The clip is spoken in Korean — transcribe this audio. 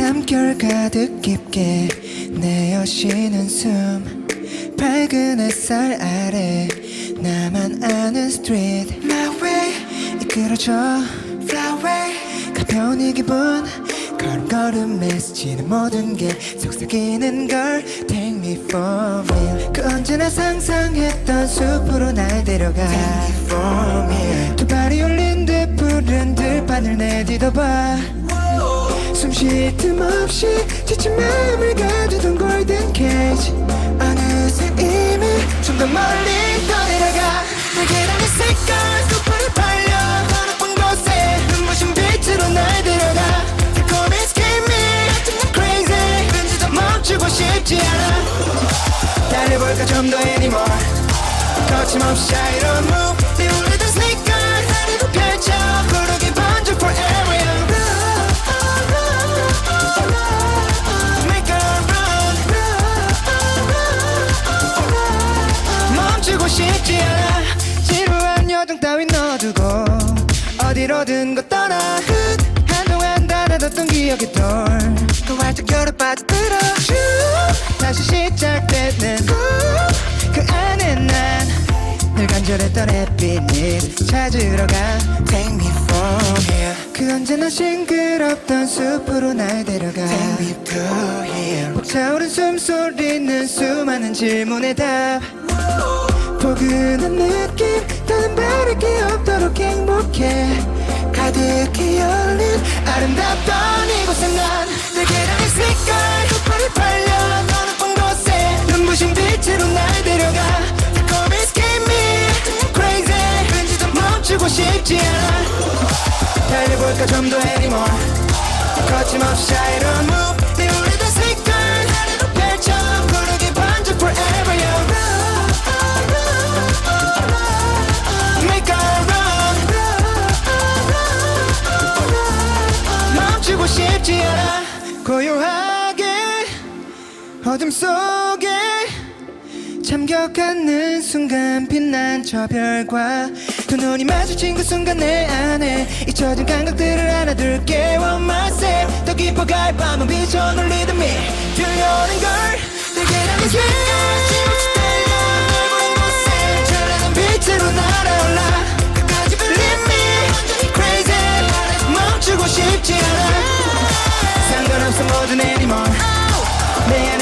밤결 가득 깊게 내어 쉬는 숨. 밝은 햇살 아래 나만 아는 스트리트 My way 이끌어줘. Fly away. 가벼운 이 기분. 걸음걸음에 스치는 모든 게 속삭이는 걸. Take me for me 그 언제나 상상했던 숲으로 날 데려가. Take me for me 두 발이 올린 듯 푸른 들판을 내딛어봐 숨 쉴 틈 없이 지친 마음을 가두던 골든 케이지 어느새 이미 좀 더 멀리 떠내려가. 내게라는 색깔 숲을 팔려 쁜 곳에 눈부신 빛으로 날 데려가. skin me I'm crazy. 왠지 더 멈추고 싶지 않아. 달려볼까 좀 더 anymore. 거침없이 자유로운 move 싶지 않아. 지루한 여정 따윈 넣어두고 어디로든 거 떠나. 끝 한동안 닫아뒀던 기억의 돌그 활짝 열어 빠져들어. 쭉 다시 시작되는 그 안에 난 늘 간절했던 햇빛 찾으러 가. Take me from here. 그 언제나 싱그럽던 숲으로 날 데려가. Take me to here. 벅차오른 숨소리는 수많은 질문의 답 포근한 느낌 다른 바랄 게 없도록 행복해. 가득히 열린 아름답던 이곳에 난 내게라는 색깔 빛발이 팔려. 어느 쁜 곳에 눈부신 빛으로 날 데려가. 달콤한 skin me. Crazy 왠지 좀 멈추고 싶지 않아. 달려볼까 좀 더 anymore. 거침없이 자유로운 싶지 않아. 고요하게 어둠 속에 참겨가는 순간 빛난 저 별과 두 눈이 마주친 그 순간 내 안에 잊혀진 감각들을 안아둘게 One myself 더 깊어갈 밤은 비춰 놀리던 미 상관없어 뭐든 anymore 내안